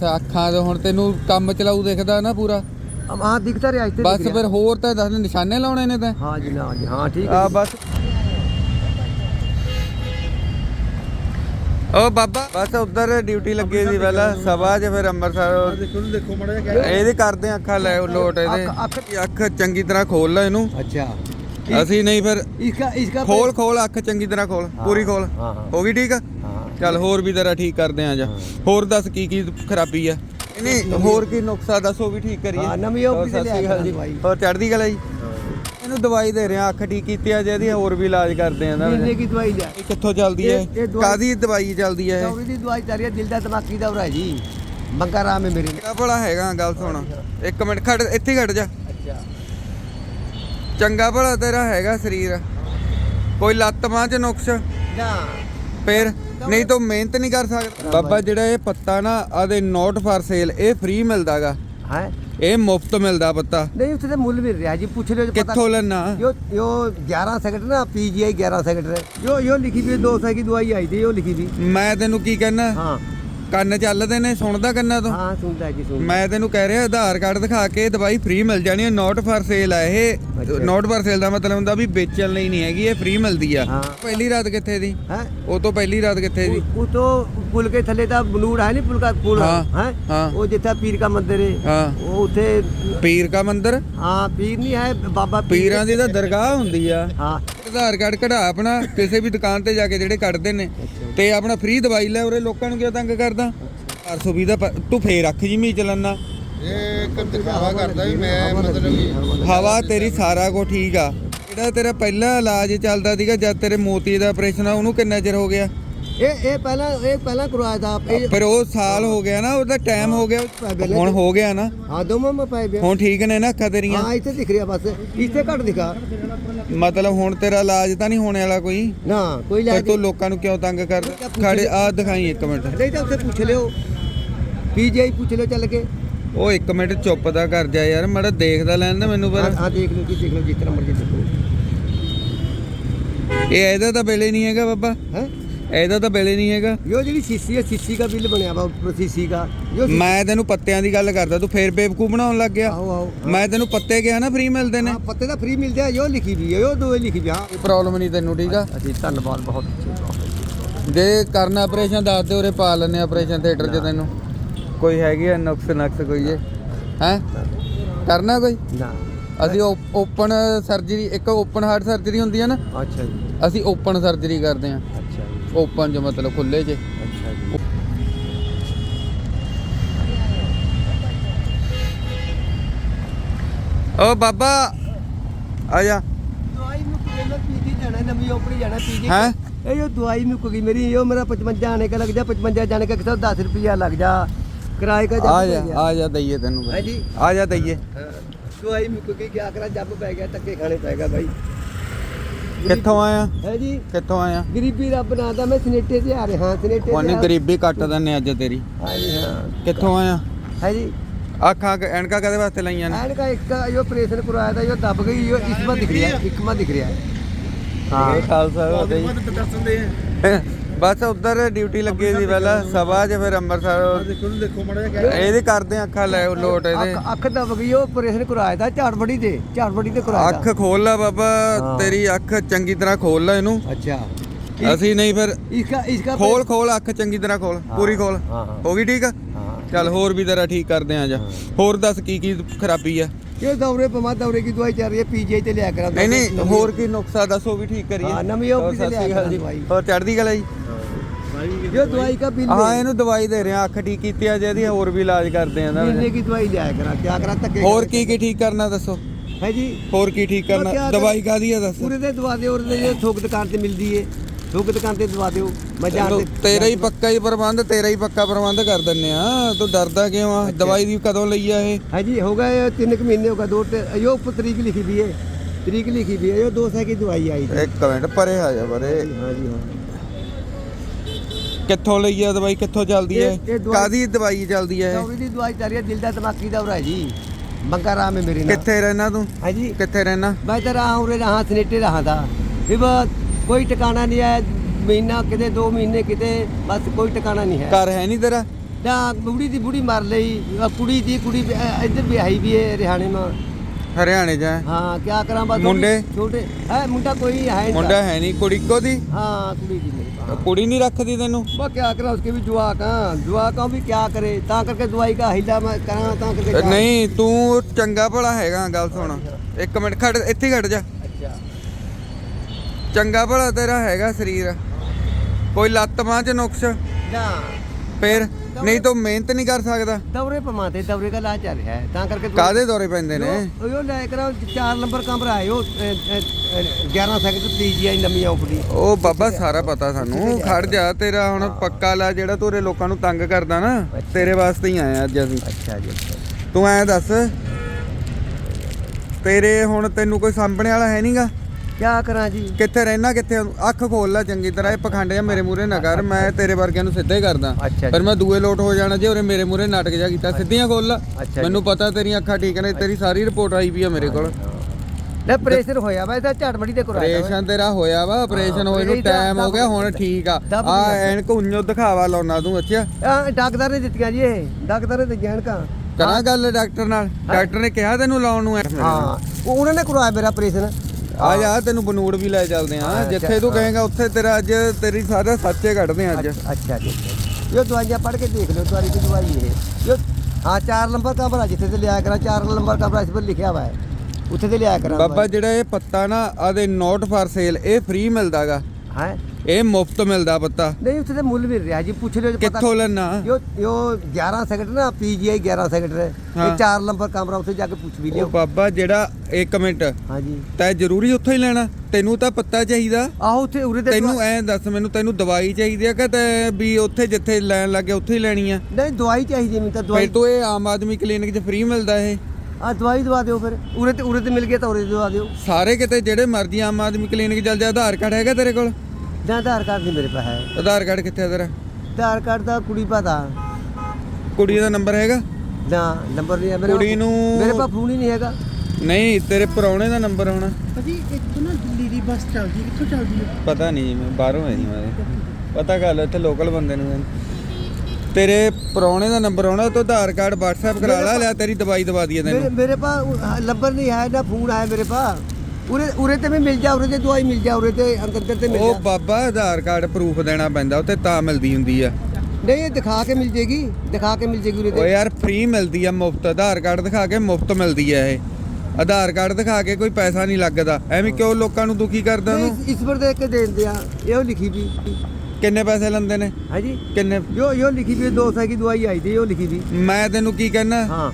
ਬਸ ਅੱਖਾਂ ਦੇ ਹੁਣ ਤੈਨੂੰ ਕੰਮ ਚਲਾਉ ਦੇਖਦਾ ਨਾ ਪੂਰਾ। ਆ ਦਿਖਦਾ ਰਿਹਾ ਇੱਥੇ ਬਸ ਫਿਰ ਹੋਰ ਤਾਂ ਦੱਸ ਨਿਸ਼ਾਨੇ ਲਾਉਣੇ ਨੇ ਤਾਂ। ਹਾਂ ਜੀ ਹਾਂ ਜੀ ਹਾਂ ਠੀਕ ਆ ਬਸ। ਓ ਬਾਬਾ ਬਸ ਉਧਰ ਡਿਊਟੀ ਲੱਗੀ ਸੀ ਪਹਿਲਾਂ ਸਵਾ ਜੇ ਫਿਰ ਅੰਮ੍ਰਿਤਸਰ। ਇਹਦੇ ਕਰਦੇ ਅੱਖਾਂ ਲੈ ਲੋਟ ਇਹਦੇ। ਅੱਖ ਚੰਗੀ ਤਰ੍ਹਾਂ ਖੋਲ ਲੈ ਇਹਨੂੰ। ਅੱਛਾ। ਅਸੀਂ ਨਹੀਂ ਫਿਰ ਖੋਲ ਖੋਲ ਅੱਖ ਚੰਗੀ ਤਰ੍ਹਾਂ ਖੋਲ ਪੂਰੀ ਖੋਲ। ਹੋ ਗਈ ਠੀਕ ਆ? ਚੱਲ ਹੋਰ ਵੀ ਜ਼ਰਾ ਠੀਕ ਕਰਦੇ ਆ ਜਾ। ਹੋਰ ਦੱਸ ਕੀ ਕੀ ਖਰਾਬੀ ਆ? ਨਹੀਂ ਹੋਰ ਕੀ ਨੁਕਸਾ ਦੱਸੋ ਵੀ ਠੀਕ ਕਰੀਏ। ਹਾਂ ਨਵੀਂ ਉਹ ਵੀ ਲੈ ਆਈ ਭਾਈ ਹੋਰ ਚੜਦੀ ਗੱਲ ਜੀ? ਇਹਨੂੰ ਦਵਾਈ ਦੇ ਰਿਹਾ ਅੱਖ ਠੀਕ ਕੀਤੀ ਆ ਜੇ ਇਹਦੀ ਹੋਰ ਵੀ ਇਲਾਜ ਕਰਦੇ ਆ ਨਾ ਇਹਨੇ ਕੀ ਦਵਾਈ ਲਿਆ? ਇਹ ਕਿੱਥੋਂ ਚੱਲਦੀ ਹੈ ਕਾਦੀ ਦਵਾਈ ਚੱਲਦੀ ਹੈ ਇਹ? ਦੀ ਦਵਾਈ ਚੱਲ ਰਹੀ ਹੈ ਦਿਲ ਦਾ ਤਮਾਕੀ ਦਾ ਹੋਰਾ ਜੀ। ਮੰਗਾ ਰਾਮ ਹੈ ਮੇਰੇ। ਕਿਹੜਾ ਭਲਾ ਹੈਗਾ ਗੱਲ ਸੁਣ। ਇੱਕ ਮਿੰਟ ਖੜ ਇੱਥੇ ਖੜ ਜਾ। ਅੱਛਾ। ਚੰਗਾ ਭਲਾ ਤੇਰਾ ਹੈਗਾ ਸਰੀਰ। ਕੋਈ ਲੱਤ ਮਾਂ ਚ ਨੁਕਸ? ਨਾ। ਫੇਰ? ਨਹੀਂ ਤਾਂ ਮਿਹਨਤ ਨਹੀਂ ਕਰ ਸਕਦਾ। ਬਾਬਾ ਜਿਹੜਾ ਇਹ ਪੱਤਾ ਨਾ ਆਦੇ ਨੋਟ ਫਾਰ ਸੇਲ ਇਹ ਫ੍ਰੀ ਮਿਲਦਾਗਾ। ਹੈ? ਇਹ ਮੁਫਤ ਮਿਲਦਾ ਪੱਤਾ। ਨਹੀਂ ਉੱਥੇ ਤੇ ਮੁੱਲ ਮਿਲ ਰਿਹਾ ਜੀ ਪੁੱਛ ਲਿਓ ਕਿੱਥੋਂ ਲੈਣਾ? ਯੋ ਯੋ 11 ਸੈਕਟਰ ਨਾ ਪੀਜੀਆਈ 11 ਸੈਕਟਰ ਯੋ ਯੋ ਲਿਖੀ ਵੀ 2 ਸੈ ਦਵਾਈ ਆਈ ਦੀ ਉਹ ਲਿਖੀ ਦੀ ਮੈਂ ਤੈਨੂੰ ਕੀ ਕਹਿਣਾ ਹਾਂ। ਕੰਨ ਚੱਲਦੇ ਨੇ ਸੁਣਦਾ ਕੰਨਾਂ ਤੋਂ? ਹਾਂ ਸੁਣਦਾ ਜੀ ਸੁਣ ਮੈਂ ਤੈਨੂੰ ਕਹਿ ਰਿਹਾ ਆਧਾਰ ਕਾਰਡ ਦਿਖਾ ਕੇ ਦਵਾਈ ਫ੍ਰੀ ਮਿਲ ਜਾਣੀ ਹੈ ਨਾਟ ਫਾਰ ਸੇਲ ਆ ਇਹ। ਨਾਟ ਫਾਰ ਸੇਲ ਦਾ ਮਤਲਬ ਹੁੰਦਾ ਵੀ ਵੇਚਣ ਲਈ ਨਹੀਂ ਹੈਗੀ ਇਹ ਫ੍ਰੀ ਮਿਲਦੀ ਆ। ਪਹਿਲੀ ਰਾਤ ਕਿੱਥੇ ਦੀ? ਹੈ? ਉਹ ਤੋਂ ਪਹਿਲੀ ਰਾਤ ਕਿੱਥੇ ਦੀ? ਉਹ ਤੋਂ ਪੁਲ ਕੇ ਥੱਲੇ ਦਾ ਬਨੂੜ ਹੈ ਨਹੀਂ ਪੁਲ ਦਾ ਪੁਲ। ਹੈ ਉਹ ਜਿੱਥੇ ਪੀਰ ਦਾ ਮੰਦਿਰ ਹੈ। ਉਹ ਉੱਥੇ ਪੀਰ ਦਾ ਮੰਦਿਰ? ਹਾਂ ਪੀਰ ਨਹੀਂ ਹੈ ਬਾਬਾ ਪੀਰਾਂ ਦੀ ਤਾਂ ਦਰਗਾਹ ਹੁੰਦੀ ਆ। ਹਾਂ। ਆਧਾਰ ਕਾਰਡ ਕਢਾ ਆਪਣਾ ਕਿਸੇ ਵੀ ਦੁਕਾਨ ਤੇ ਜਾ ਕੇ ਜਿਹੜੇ ਕੱਢਦੇ ਨੇ। ਤੇ ਆਪਣਾ ਫ੍ਰੀ ਦਵਾਈ ਲੈ ਉਰੇ ਲੋਕਾਂ ਨੂੰ ਕਿਉਂ ਤੰਗ ਕਰਦਾ? 420 ਦਾ ਪ- ਤੂੰ ਫੇਰ ਅੱਖ ਜੀ ਮੀ ਚੱਲਣਾ ਇਹ ਇੱਕ ਦਿਖਾਵਾ ਕਰਦਾ ਵੀ ਮੈਂ ਮਤਲਬ ਕਿ ਹਵਾ ਤੇਰੀ ਸਾਰਾ ਕੁਝ ਠੀਕ ਆ। ਜਿਹੜਾ ਤੇਰਾ ਪਹਿਲਾ ਇਲਾਜ ਚੱਲਦਾ ਸੀਗਾ ਜਦ ਤੇਰੇ ਮੋਤੀ ਦਾ ਆਪਰੇਸ਼ਨ ਆ ਉਹਨੂੰ ਕਿੰਨਾ ਚਿਰ ਹੋ ਗਿਆ? ਇਹ ਇਹ ਪਹਿਲਾਂ ਇਹ ਪਹਿਲਾਂ ਕਰਵਾਇਆ ਦਾ ਪਰ ਉਹ ਸਾਲ ਹੋ ਗਿਆ ਨਾ ਉਹਦਾ ਟਾਈਮ ਹੋ ਗਿਆ ਹੁਣ ਹੋ ਗਿਆ ਨਾ। ਹਾਂ ਦੋਵਾਂ ਮੈਂ ਪਾਈ ਬਿਆ ਹੁਣ ਠੀਕ ਨੇ ਨਾ ਅੱਖਾਂ ਤੇਰੀਆਂ? ਹਾਂ ਇੱਥੇ ਦਿਖ ਰਿਹਾ ਬਸ। ਇੱਥੇ ਘੱਟ ਦਿਖਾ। ਮਤਲਬ ਹੁਣ ਤੇਰਾ ਇਲਾਜ ਤਾਂ ਨਹੀਂ ਹੋਣ ਵਾਲਾ ਕੋਈ? ਨਾ ਕੋਈ ਇਲਾਜ ਤੂੰ ਲੋਕਾਂ ਨੂੰ ਕਿਉਂ ਤੰਗ ਕਰਦਾ ਖੜੇ ਆ ਦਿਖਾਈ ਇੱਕ ਮਿੰਟ। ਨਹੀਂ ਤਾਂ ਉੱਥੇ ਪੁੱਛ ਲਿਓ। ਪੀਜੀਆਈ ਪੁੱਛ ਲਿਓ ਚੱਲ ਕੇ। ਉਹ ਇੱਕ ਮਿੰਟ ਚੁੱਪ ਦਾ ਕਰ ਜਾ ਯਾਰ ਮੜਾ ਦੇਖਦਾ ਲੈਣ ਦਾ ਮੈਨੂੰ ਪਰ। ਆ ਦੇਖ ਲਓ ਕੀ ਦੇਖ ਲਓ ਜਿਸ ਮਰਜ਼ੀ ਦੇਖੋ। ਇਹ ਇਹਦਾ ਤਾਂ ਵੇਲੇ ਨਹੀਂ ਹੈਗਾ ਬਾਬਾ। ਹੈ? ਇਹਦਾ ਤਾਂ ਬਿੱਲ ਹੀ ਨਹੀਂ ਹੈਗਾ। ਯੋ ਜਿਹੜੀ ਸੀਸੀ ਹੈ ਸੀਸੀ ਦਾ ਬਿੱਲ ਬਣਿਆ ਵਾ ਉੱਪਰ ਸੀਸੀ ਦਾ। ਮੈਂ ਤੈਨੂੰ ਪੱਤਿਆਂ ਦੀ ਗੱਲ ਕਰਦਾ ਤੂੰ ਫੇਰ ਬੇਵਕੂ ਬਣਾਉਣ ਲੱਗ ਗਿਆ। ਆਓ ਆਓ ਮੈਂ ਤੈਨੂੰ ਪੱਤੇ ਕਿਹਾ ਨਾ ਫ੍ਰੀ ਮਿਲਦੇ ਨੇ। ਪੱਤੇ ਦਾ ਫ੍ਰੀ ਮਿਲਦੇ ਆ ਯੋ ਲਿਖੀ ਵੀ ਹੈ ਯੋ ਦੋਵੇਂ ਲਿਖੀ ਵੀ ਆ। ਪ੍ਰੋਬਲਮ ਨਹੀਂ ਤੈਨੂੰ ਠੀਕ ਆ? ਅਸੀਂ ਧੰਨਵਾਦ ਬਹੁਤ ਜੇ ਕਰਨਾ ਆਪਰੇਸ਼ਨ ਦੱਸ ਦੇ ਉਰੇ ਪਾ ਲੈਨੇ ਆਪਰੇਸ਼ਨ ਥੀਏਟਰ 'ਚ ਤੈਨੂੰ। ਕੋਈ ਹੈਗੀ ਆ ਨੁਕਸ ਨਕਸ ਕੋਈ ਇਹ? ਹੈ? ਕਰਨਾ ਕੋਈ? ਨਾ। ਅਸੀਂ ਓਪਨ ਸਰਜਰੀ ਇੱਕ ਓਪਨ ਹਾਰਟ ਸਰਜਰੀ ਹੁੰਦੀ ਆ ਨਾ। ਅੱਛਾ ਜੀ। ਅਸੀਂ ਓਪਨ ਸਰਜਰੀ ਕਰਦੇ ਆ ਓਪਨ 'ਚ ਮਤਲਬ ਖੁੱਲੇ 'ਚ ਅੱਛਾ ਜੀ। ਓ ਬਾਬਾ ਆ ਜਾ। ਦਵਾਈ ਮੁੱਕ ਗਈ ਮੈਂ ਪੀਜੀ ਜਾਣਾ ਨਵੀਂ ਓਪਰੀ ਜਾਣਾ ਪੀਜੀ ਹੈ? ਇਹ ਜੋ ਦਵਾਈ ਮੁੱਕ ਗਈ ਮੇਰੀ ਇਹ ਮੇਰਾ 55 ਆਣੇ ਕਾ ਲੱਗ ਜਾ 55 ਜਾਣੇ ਕਾ 110 ਰੁਪਿਆ ਲੱਗ ਜਾ। ਕਿਰਾਏ ਕਾ ਆ ਜਾ ਆ ਜਾ ਦਈਏ ਤੈਨੂੰ ਹਾਂਜੀ। ਆ ਜਾ ਦਈਏ। ਦਵਾਈ ਮੁੱਕ ਗਈ ਕਿਆ ਕਰਾਂ ਜੱਬ ਪੈ ਗਿਆ ਟੱਕੇ ਖਾਣੇ ਪੈ ਗਿਆ ਭਾਈ ਕਿੱਥੋਂ ਆਇਆ ਹੈ ਜੀ। ਕਿੱਥੋਂ ਆਇਆ ਗਰੀਬੀ ਰੱਬ ਨਾ ਮੈਂ ਸਨੇਟੇ ਤੇ ਆ ਰਿਹਾ ਸਨੇਟੇ ਉਹਨੇ ਗਰੀਬੀ ਕੱਟ ਦੰਨੇ ਅੱਜ ਤੇਰੀ। ਹਾਂ ਜੀ ਹਾਂ। ਕਿੱਥੋਂ ਆਇਆ ਹੈ ਜੀ। ਅੱਖਾਂ ਐਨਕਾਂ ਕਦੇ ਵਾਸਤੇ ਲਾਈਆਂ ਨੇ? ਐਨਕਾਂ ਇੱਕ ਇਹ ਆਪਰੇਸ਼ਨ ਕਰਵਾਇਆ ਤਾਂ ਇਹ ਦਬ ਗਈ ਇਹ ਇਸ ਵਾਰ ਦਿਖ ਰਿਹਾ ਇੱਕ ਮਾ ਦਿਖ ਰਿਹਾ। ਹਾਂ। ਖਾਲਸਾ ਹੋ ਗਈ ਦਰਸ਼ਨ ਦੇ ਬਸ ਉਧਰ ਡਿਊਟੀ ਲੱਗੀ ਸੀ ਪਹਿਲਾਂ ਸਵਾ ਚ ਫਿਰ ਅੰਮ੍ਰਿਤਸਰ। ਇਹਦੇ ਕਰਦੇ ਅੱਖਾਂ ਲੈ ਲੋਟ ਇਹਦੇ। ਅੱਖ- ਦਬ ਗਈ ਉਹ ਆਪਰੇਸ਼ਨ ਕਰਾਇਆ ਦਾ ਝਾੜਵੜੀ ਤੇ ਝਾੜਵੜੀ ਤੇ ਕਰਾਇਆ ਅੱਖ ਖੋਲ ਲੈ ਬਾਬਾ ਤੇਰੀ ਅੱਖ ਚੰਗੀ ਤਰ੍ਹਾਂ ਖੋਲ ਲੈ ਇਹਨੂੰ। ਅੱਛਾ। ਅਸੀਂ ਨਹੀਂ ਫਿਰ ਇਸਕਾ ਇਸਕਾ ਖੋਲ ਖੋਲ ਅੱਖ ਚੰਗੀ ਤਰ੍ਹਾਂ ਖੋਲ ਪੂਰੀ ਖੋਲ। ਹਾਂ, ਹਾਂ। ਹੋ ਗਈ ਠੀਕ ਆ? ਚੱਲ ਹੋਰ ਵੀ ਤੇਰਾ ਠੀਕ ਕਰਦੇ ਆ ਜਾ। ਹੋਰ ਦੱਸ ਕੀ ਕੀ ਖਰਾਬੀ ਆ? ਕਿਉਂ ਦੌਰੇ ਪਮਾ ਦੌਰੇ ਕੀ ਦਵਾਈ ਚੱਲ ਰਹੀ ਤੇ ਲਿਆ ਕਰਾਂ ਨਹੀਂ ਨਹੀਂ ਹੋਰ ਕੀ ਨੁਕਸਾ ਦੱਸੋ ਵੀ ਠੀਕ ਕਰੀਏ। ਹਾਂ ਨਵੀਂ ਉਹ ਕਿਤੇ ਲਿਆ ਕਰਾਂ ਦਵਾਈ। ਹੋਰ ਚੜਦੀ ਗੱਲ ਜੀ? ਇਹ ਦਵਾਈ ਦਾ ਬਿੱਲ ਹਾਂ ਇਹਨੂੰ ਦਵਾਈ ਦੇ ਰਹੇ ਅੱਖ ਠੀਕ ਕੀਤੀ ਆ ਜਿਹਦੀ ਹੋਰ ਵੀ ਇਲਾਜ ਕਰਦੇ ਆ ਨਾ। ਬਿੱਲੇ ਕੀ ਦਵਾਈ ਲਿਆ ਕਰਾਂ ਕਿਆ ਕਰਾਂ ਧੱਕੇ ਹੋਰ ਕੀ ਕੀ ਠੀਕ ਕਰਨਾ ਦੱਸੋ? ਹੈ ਜੀ। ਹੋਰ ਕੀ ਠੀਕ ਕਰਨਾ? ਦਵਾਈ ਕਾਦੀ ਆ ਦੱਸ? ਪੂਰੇ ਦੇ ਦਵਾ ਦੇ ਹੋਰ ਦੇ ਥੋਕ ਦੁਕਾਨ ਤੇ ਮਿਲਦੀ ਏ। ਠੋਕ ਦੁਕਾਨ ਤੇ ਦਵਾ ਦਿਓ। ਮੈਂ ਜਾਣ ਦੇ ਤੇਰਾ ਹੀ ਪੱਕਾ ਹੀ ਪ੍ਰਬੰਧ ਤੇਰਾ ਹੀ ਪੱਕਾ ਪ੍ਰਬੰਧ ਕਰ ਦਿੰਨੇ ਆ। ਤੂੰ ਡਰਦਾ ਕਿਉਂ ਆ? ਦਵਾਈ ਦੀ ਕਦੋਂ ਲਈ ਆ ਇਹ? ਹਾਂਜੀ ਹੋ ਗਿਆ 3 ਕੁ ਮਹੀਨੇ ਹੋ ਗਿਆ ਦੋ ਅਯੋ ਤਰੀਕ ਲਿਖੀ ਵੀ ਹੈ ਤਰੀਕ ਲਿਖੀ ਵੀ ਹੈ ਉਹ ਦੋ ਸਾਲ ਦੀ ਦਵਾਈ ਆਈ ਜੀ ਇੱਕ ਮਿੰਟ ਪਰੇ ਆ ਜਾ ਪਰੇ। ਹਾਂਜੀ ਹਾਂ। ਕਿੱਥੋਂ ਲਈ ਆ ਦਵਾਈ? ਕਿੱਥੋਂ ਚੱਲਦੀ ਹੈ ਕਾਦੀ ਦਵਾਈ ਚੱਲਦੀ ਹੈ ਦਵਾਈ ਦੀ ਦਵਾਈ ਚੱਲ ਰਹੀ ਹੈ ਦਿਲ ਦਾ ਦਿਮਾਗੀ ਦਾ ਹੋਰਾ ਜੀ। ਮੰਗਾ ਰਾਮ ਹੈ ਮੇਰੇ ਨਾਲ। ਕਿੱਥੇ ਰਹਿਣਾ ਤੂੰ? ਹਾਂਜੀ। ਕਿੱਥੇ ਰਹਿਣਾ? ਮੈਂ ਤਾਂ ਰਹਾ ਹਾਂ ਉਰੇ ਰਹਾ ਸਨੇਟੇ ਰਹਾ ਦਾ ਫਿਰ ਕੋਈ ਟਿਕਾਣਾ ਨਹੀਂ ਹੈ ਮਹੀਨਾ ਕਿਤੇ 2 ਮਹੀਨੇ ਕਿਤੇ ਬਸ ਕੋਈ ਟਿਕਾਣਾ ਨਹੀਂ ਹੈ। ਘਰ ਹੈ ਨਹੀਂ ਤੇਰਾ? ਨਾ ਬੁੜੀ ਦੀ ਬੁੜੀ ਮਾਰ ਲਈ ਕੁੜੀ ਦੀ ਕੁੜੀ ਇੱਧਰ ਵੀ ਆਈ ਵੀ ਹੈ ਹਰਿਆਣੇ ਮਾਂ ਹਰਿਆਣੇ ਜਾ ਹਾਂ? ਕੀ ਕਰਾਂ ਬਸ ਮੁੰਡੇ? ਛੋਟੇ ਹੈ ਮੁੰਡਾ ਕੋਈ ਹੈ ਨਹੀਂ। ਮੁੰਡਾ ਹੈ ਨਹੀਂ ਕੁੜੀ ਕੋ ਦੀ? ਹਾਂ ਕੁੜੀ ਦੀ ਮੇਰੇ ਕੁੜੀ ਨਹੀਂ ਰੱਖਦੀ ਤੈਨੂੰ? ਬਾ ਕਿਆ ਕਰਾਂ ਉਸਕੇ ਵੀ ਜਵਾਕ ਹਾਂ। ਜਵਾਕ ਹਾਂ ਵੀ ਕਿਆ ਕਰੇ ਤਾਂ ਕਰਕੇ ਦਵਾਈ ਦਾ ਹਿੱਲਾ ਮੈਂ ਕਰਾਂ ਤਾਂ ਕਰਕੇ ਨਹੀਂ ਤੂੰ ਚੰਗਾ ਭਲਾ ਹੈਗਾ ਗੱਲ ਸੁਣ। ਇੱਕ ਮਿੰਟ ਖੜ ਇੱਥੇ ਖੜ ਜਾ। ਚੰਗਾ ਭਲਾ ਤੇਰਾ ਹੈਗਾ ਸਰੀਰ। ਕੋਈ ਲੱਤ ਬਾਹ 'ਚ ਨੁਕਸ। ਨਾ। ਫਿਰ ਨਹੀਂ ਤੂੰ ਮਿਹਨਤ ਨਹੀਂ ਕਰ ਸਕਦਾ। ਦੌਰੇ ਪਮਾਤੇ ਦੌਰੇ ਦਾ ਲਾਜ ਚੱਲ ਰਿਹਾ ਹੈ। ਤਾਂ ਕਰਕੇ ਕਾਦੇ ਦੌਰੇ ਪੈਂਦੇ ਨੇ? ਉਹ ਲੈ ਕਰਾ 4 ਨੰਬਰ ਕਮਰਾ ਹੈ ਉਹ 11 ਸੈਕਟਰ ਪੀਜੀਆਈ ਨਵੀਂ ਆਉਪੜੀ। ਉਹ ਬਾਬਾ ਸਾਰਾ ਪਤਾ ਸਾਨੂੰ। ਖੜ ਜਾ ਤੇਰਾ ਹੁਣ ਪੱਕਾ ਲਾ ਜਿਹੜਾ ਤੂੰ ਲੋਕਾਂ ਨੂੰ ਤੰਗ ਕਰਦਾ ਨਾ ਤੇਰੇ ਵਾਸਤੇ ਹੀ ਆਇਆ ਅੱਜ ਅਸੀਂ। ਅੱਛਾ ਜੀ ਤੂੰ ਐ ਦੱਸ ਤੇਰੇ ਹੁਣ ਤੈਨੂੰ ਕੋਈ ਸਾਂਭਣੇ ਵਾਲਾ ਹੈ ਨਹੀਂਗਾ ਕਿਆ ਕਰਾਂ ਜੀ? ਕਿੱਥੇ ਰਹਿਣਾ ਕਿੱਥੇ? ਅੱਖ ਖੋਲ ਲੈ ਚੰਗੀ ਤਰ੍ਹਾਂ ਇਹ ਪਖੰਡ ਜਾਂ ਮੇਰੇ ਮੂਰੇ ਨਾ ਕਰ ਮੈਂ ਤੇਰੇ ਵਰਗਿਆਂ ਨੂੰ ਸਿੱਧਾ ਹੀ ਕਰਦਾ। ਪਰ ਮੈਂ ਦੂਏ ਲੋਟ ਹੋ ਜਾਣਾ ਜੇ ਉਹਰੇ ਮੇਰੇ ਮੂਰੇ ਨਾਟਕ ਜਾ ਕੀਤਾ ਸਿੱਧੀਆਂ ਖੋਲ ਲੈ। ਮੈਨੂੰ ਪਤਾ ਤੇਰੀਆਂ ਅੱਖਾਂ ਠੀਕ ਨੇ ਤੇਰੀ ਸਾਰੀ ਰਿਪੋਰਟ ਆਈ ਪਈ ਆ ਮੇਰੇ ਕੋਲ। ਲੈ ਆਪਰੇਸ਼ਨ ਹੋਇਆ ਵਾ ਇਹਦਾ ਝਾੜਮੜੀ ਤੇ ਕਰਾਇਆ ਆਪਰੇਸ਼ਨ ਤੇਰਾ ਹੋਇਆ ਵਾ ਆਪਰੇਸ਼ਨ ਹੋਏ ਨੂੰ ਟਾਈਮ ਹੋ ਗਿਆ ਹੁਣ ਠੀਕ ਆ। ਆ ਐਨਕ ਉੰਨੋ ਦਿਖਾਵਾ ਲਾਉਣਾ ਤੂੰ ਅੱਛਾ। ਆ ਡਾਕਟਰ ਨੇ ਦਿੱਤੀਆਂ ਜੀ ਇਹ ਡਾਕਟਰ ਨੇ ਦਿੱਤੀਆਂ ਐਨਕਾਂ। ਕਰਾਂ ਗੱਲ ਡਾਕਟਰ ਨਾਲ? ਡਾਕਟਰ ਨੇ ਕਿਹਾ ਤੈਨੂੰ ਲਾਉਣ ਨੂੰ ਹਾਂ ਉਹਨਾਂ ਨੇ ਕਰਾਇਆ ਮੇਰਾ ਆਪਰੇਸ਼ਨ ਆ ਜਾ ਤੈਨੂੰ ਬਨੂੜ ਵੀ ਲੈ ਚੱਲਦੇ ਆ ਜਿੱਥੇ ਤੂੰ ਕਹੇਗਾ ਉੱਥੇ ਤੇਰਾ ਅੱਜ ਤੇਰੀ ਸਾਰਾ ਸੱਚੇ ਕੱਢਦੇ ਆ ਅੱਜ। ਅੱਛਾ ਜੀ ਇਹ ਦਵਾਈਆਂ ਪੜ ਕੇ ਦੇਖ ਲਓ ਦਵਾਈ ਦੀ ਦਵਾਈ ਇਹ। ਹਾਂ 4 ਨੰਬਰ ਕਮਰਾ ਜਿੱਥੇ ਤੇ ਲਿਆ ਕਰਾਂ 4 ਨੰਬਰ ਕਮਰਾ ਇਸ ਪਰ ਲਿਖਿਆ ਹੋਇਆ ਉੱਥੇ ਤੇ ਲਿਆ ਕਰਾਂ ਬਾਬਾ ਜਿਹੜਾ ਇਹ ਪੱਤਾ ਨਾ ਆਦੇ ਨੋਟ ਫਾਰ ਸੇਲ ਇਹ ਫ੍ਰੀ ਮਿਲਦਾਗਾ। ਹੈ? ਇਹ ਮੁਫਤ ਮਿਲਦਾ ਪਤਾ। ਨਹੀਂ ਉੱਥੇ ਤੇ ਮੁੱਲ ਮਿਲ ਰਿਹਾ ਜੀ ਪੁੱਛ ਲਿਓ ਜੀ ਕਿੱਥੋਂ ਲੈਣਾ ਯੋ 11 ਸੈਕਟਰ ਨਾ ਪੀਜੀਆਈ 11 ਸੈਕਟਰ ਹੈ। ਇਹ 4 ਨੰਬਰ ਕਮਰਾ ਉੱਥੇ ਜਾ ਕੇ ਪੁੱਛ ਵੀ ਲਿਓ। ਬਾਬਾ ਜਿਹੜਾ 1 ਮਿੰਟ। ਹਾਂਜੀ। ਤੈ ਜ਼ਰੂਰੀ ਉੱਥੋਂ ਹੀ ਲੈਣਾ। ਤੈਨੂੰ ਤਾਂ ਪੱਤਾ ਚਾਹੀਦਾ। ਆਹੋ ਉੱਥੇ ਉਰੇ ਤੇ ਤੈਨੂੰ ਐ ਦੱਸ ਮੈਨੂੰ ਤੈਨੂੰ ਦਵਾਈ ਚਾਹੀਦੀ ਆ ਕਿ ਤੈ ਵੀ ਉੱਥੇ ਜਿੱਥੇ ਲੈਣ ਲੱਗੇ ਉੱਥੇ ਹੀ ਲੈਣੀ ਆ? ਨਹੀਂ ਦਵਾਈ ਚਾਹੀਦੀ ਮੈਨੂੰ ਤਾਂ ਦਵਾਈ ਫਿਰ ਤੋਂ ਇਹ ਆਮ ਆਦਮੀ ਕਲੀਨਿਕ 'ਚ ਫ੍ਰੀ ਮਿਲਦਾ ਇਹ। ਆ ਦਵਾਈ ਦਵਾ ਦਿਓ ਫਿਰ। ਉਰੇ ਤੇ ਉਰੇ ਤੇ ਮਿਲ ਗਿਆ ਤਾਂ ਉਰੇ ਦਵਾ ਦਿਓ। ਸਾਰੇ ਕਿਤੇ ਜਿਹੜੇ ਮਰਜ਼ੀ ਆਮ ਆਦਮੀ ਕਲੀਨਿਕ ਚੱਲ ਜਾ ਆਧਾਰ ਕਾਰਡ ਹੈਗਾ ਤੇਰੇ ਕੋਲ? ਜਾਂ ਆਧਾਰ ਕਾਰਡ ਨਹੀਂ ਮੇਰੇ ਪਾਸ ਹੈ। ਆਧਾਰ ਕਾਰਡ ਕਿੱਥੇ ਆ ਤੇਰਾ? ਆਧਾਰ ਕਾਰਡ ਦਾ ਕੁੜੀ ਪਤਾ ਕੁੜੀ ਦਾ ਨੰਬਰ ਹੈਗਾ? ਨਾ ਨੰਬਰ ਨਹੀਂ ਹੈ ਮੇਰੇ ਕੁੜੀ ਨੂੰ ਮੇਰੇ ਪਾਸ ਫੋਨ ਹੀ ਨਹੀਂ ਹੈਗਾ। ਨਹੀਂ ਤੇਰੇ ਪੁਰਾਣੇ ਦਾ ਨੰਬਰ ਹੋਣਾ। ਭਾਜੀ ਇੱਥੋਂ ਨਾ ਦਿੱਲੀ ਦੀ ਬੱਸ ਚੱਲਦੀ ਕਿੱਥੋਂ ਚੱਲਦੀ ਹੈ ਪਤਾ ਨਹੀਂ ਮੈਂ ਬਾਹਰੋਂ ਆਈ ਮਾਰੇ ਪਤਾ ਕਰ ਲਓ ਇੱਥੇ ਲੋਕਲ ਬੰਦੇ ਨੂੰ ਤੇਰੇ ਪੁਰਾਣੇ ਦਾ ਨੰਬਰ ਆਉਣਾ ਤੋ ਆਧਾਰ ਕਾਰਡ WhatsApp ਕਰਾ ਲਾ ਲਿਆ ਤੇਰੀ ਦਵਾਈ ਦਵਾ ਦਈਏ ਤੈਨੂੰ। ਮੇਰੇ ਪਾਸ ਨੰਬਰ ਨਹੀਂ ਹੈ ਨਾ ਫੋਨ ਆਇਆ ਮੇਰੇ ਪਾਸ ਉਰੇ ਉਰੇ ਤੇ ਵੀ ਮਿਲ ਜਾ ਉਰੇ ਤੇ ਦਵਾਈ ਮਿਲ ਜਾ ਉਰੇ ਤੇ ਅੰਦਰ ਤੇ ਮਿਲ ਉਹ ਬਾਬਾ ਆਧਾਰ ਕਾਰਡ ਪ੍ਰੂਫ ਦੇਣਾ ਪੈਂਦਾ ਉੱਥੇ ਤਾਂ ਮਿਲਦੀ ਹੁੰਦੀ ਆ। ਨਹੀਂ ਇਹ ਦਿਖਾ ਕੇ ਮਿਲ ਜੇਗੀ ਦਿਖਾ ਕੇ ਮਿਲ ਜੇਗੀ ਉਰੇ ਓ ਯਾਰ ਫ੍ਰੀ ਮਿਲਦੀ ਆ ਮੁਫਤ ਆਧਾਰ ਕਾਰਡ ਦਿਖਾ ਕੇ ਮੁਫਤ ਮਿਲਦੀ ਆ ਇਹ। ਆਧਾਰ ਕਾਰਡ ਦਿਖਾ ਕੇ ਕੋਈ ਪੈਸਾ ਨਹੀਂ ਲੱਗਦਾ ਐਵੇਂ ਕਿਉਂ ਲੋਕਾਂ ਨੂੰ ਦੁਖੀ ਕਰਦਾ ਨੂੰ ਇਸ ਪਰ ਦੇਖ ਕੇ ਦੇ ਦਿੰਦੇ ਆ ਇਹੋ ਲਿਖੀ ਵੀ। ਕਿੰਨੇ ਪੈਸੇ ਲੈਂਦੇ ਨੇ? ਹਾਂਜੀ। ਕਿੰਨੇ? ਜੋ ਜੋ ਲਿਖੀ ਵੀ 200 की ਦਵਾਈ ਆਈ ਤੇ ਉਹ ਲਿਖੀ ਵੀ। ਮੈਂ ਤੈਨੂੰ ਕੀ ਕਹਿਣਾ ਹਾਂ।